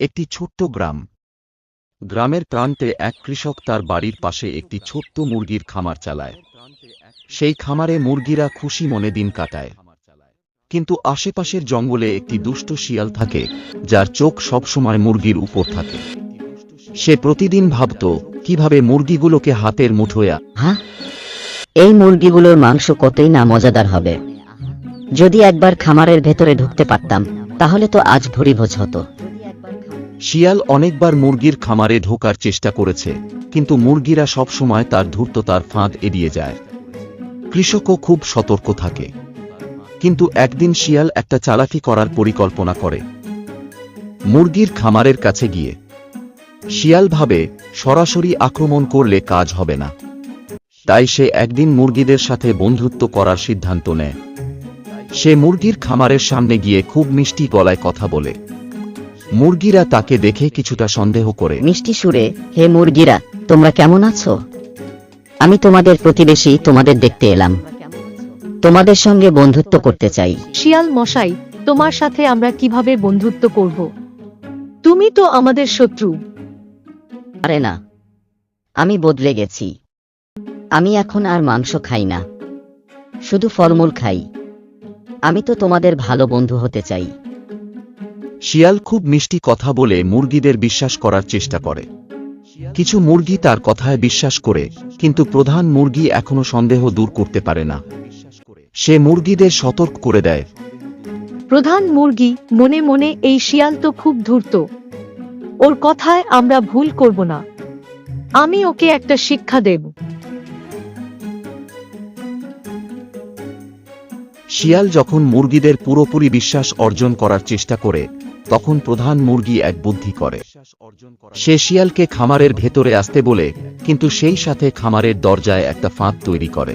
একটি ছোট্ট গ্রাম। গ্রামের প্রান্তে এক কৃষক তার বাড়ির পাশে একটি ছোট্ট মুরগির খামার চালায়। সেই খামারে মুরগিরা খুশি মনে দিন কাটায়। কিন্তু আশেপাশের জঙ্গলে একটি দুষ্ট শিয়াল থাকে, যার চোখ সবসময় মুরগির উপর থাকে। সে প্রতিদিন ভাবত, কীভাবে মুরগিগুলোকে হাতের মুঠোয়া হ্যাঁ? এই মুরগিগুলোর মাংস কতই না মজাদার হবে। যদি একবার খামারের ভেতরে ঢুকতে পারতাম, তাহলে তো আজ ভরিভোজ হতো। শিয়াল অনেকবার মুরগির খামারে ঢোকার চেষ্টা করেছে, কিন্তু মুরগিরা সবসময় তার ধূর্ততার ফাঁদ এড়িয়ে যায়। কৃষকও খুব সতর্ক থাকে। কিন্তু একদিন শিয়াল একটা চালাকি করার পরিকল্পনা করে। মুরগির খামারের কাছে গিয়ে, শিয়াল ভাবে, সরাসরি আক্রমণ করলে কাজ হবে না। তাই সে একদিন মুরগিদের সাথে বন্ধুত্ব করার সিদ্ধান্ত নেয়। সে মুরগির খামারের সামনে গিয়ে খুব মিষ্টি গলায় কথা বলে। মুরগিরা তাকে দেখে কিছুটা সন্দেহ করে। মিষ্টি সুরে হে মুরগিরা তোমরা কেমন আছো? আমি তোমাদের প্রতিবেশী তোমাদের দেখতে এলাম। তোমাদের সঙ্গে বন্ধুত্ব করতে চাই। শিয়াল মশাই তোমার সাথে আমরা কীভাবে বন্ধুত্ব করব? তুমি তো আমাদের শত্রু। আরে না আমি বদলে গেছি। আমি এখন আর মাংস খাই না শুধু ফলমূল খাই। আমি তো তোমাদের ভালো বন্ধু হতে চাই। শিয়াল খুব মিষ্টি কথা বলে মুরগিদের বিশ্বাস করার চেষ্টা করে। কিছু মুরগি তার কথায় বিশ্বাস করে কিন্তু প্রধান মুরগি এখনও সন্দেহ দূর করতে পারে না। সে মুরগিদের সতর্ক করে দেয়। প্রধান মুরগি মনে মনে এই শিয়াল তো খুব ধূর্ত। ওর কথায় আমরা ভুল করব না। আমি ওকে একটা শিক্ষা দেব। শিয়াল যখন মুরগিদের পুরোপুরি বিশ্বাস অর্জন করার চেষ্টা করে তখন প্রধান মুরগি এক বুদ্ধি করে। সে শিয়ালকে খামারের ভেতরে আসতে বলে কিন্তু সেই সাথে খামারের দরজায় একটা ফাঁদ তৈরি করে।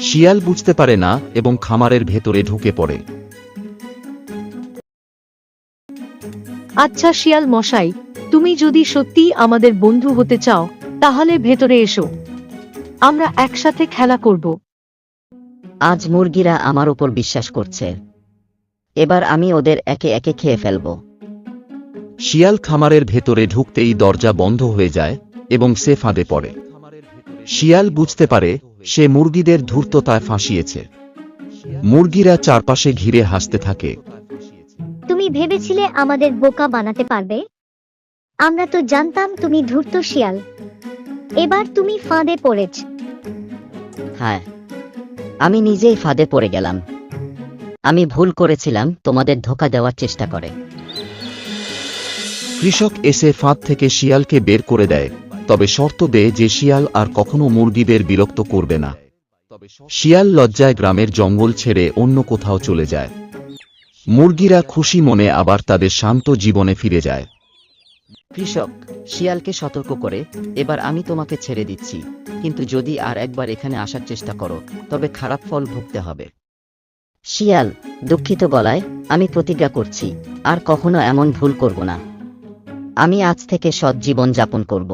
শিয়াল বুঝতে পারে না এবং খামারের ভেতরে ঢুকে পড়ে। আচ্ছা শিয়াল মশাই তুমি যদি সত্যিই আমাদের বন্ধু হতে চাও তাহলে ভেতরে এসো। আমরা একসাথে খেলা করব। আজ মুরগিরা আমার উপর বিশ্বাস করছে। এবার আমি ওদের একে একে খেয়ে ফেলব। শিয়াল খামারের ভেতরে ঢুকতেই দরজা বন্ধ হয়ে যায় এবং সে ফাঁদে পড়ে। শিয়াল বুঝতে পারে সে মুরগিদের ধূর্ততায় ফাঁসিয়েছে। মুরগিরা চারপাশে ঘিরে হাসতে থাকে। তুমি ভেবেছিলে আমাদের বোকা বানাতে পারবে? আমরা তো জানতাম তুমি ধূর্ত শিয়াল। এবার তুমি ফাঁদে পড়েছ। হ্যাঁ আমি নিজেই ফাঁদে পড়ে গেলাম। আমি ভুল করেছিলাম তোমাদের ধোকা দেওয়ার চেষ্টা করে। কৃষক এসে ফাঁদ থেকে শিয়ালকে বের করে দেয় তবে শর্ত দেয় যে শিয়াল আর কখনো মুরগিদের বিরক্ত করবে না। শিয়াল লজ্জায় গ্রামের জঙ্গল ছেড়ে অন্য কোথাও চলে যায়। মুরগিরা খুশি মনে আবার তাদের শান্ত জীবনে ফিরে যায়। কৃষক শিয়ালকে সতর্ক করে এবার আমি তোমাকে ছেড়ে দিচ্ছি কিন্তু যদি আর একবার এখানে আসার চেষ্টা করো তবে খারাপ ফল ভুগতে হবে। শিয়াল, দুঃখিত গলায়, আমি প্রতিজ্ঞা করছি, আর কখনো এমন ভুল করব না। আমি আজ থেকে সৎ জীবন যাপন করব।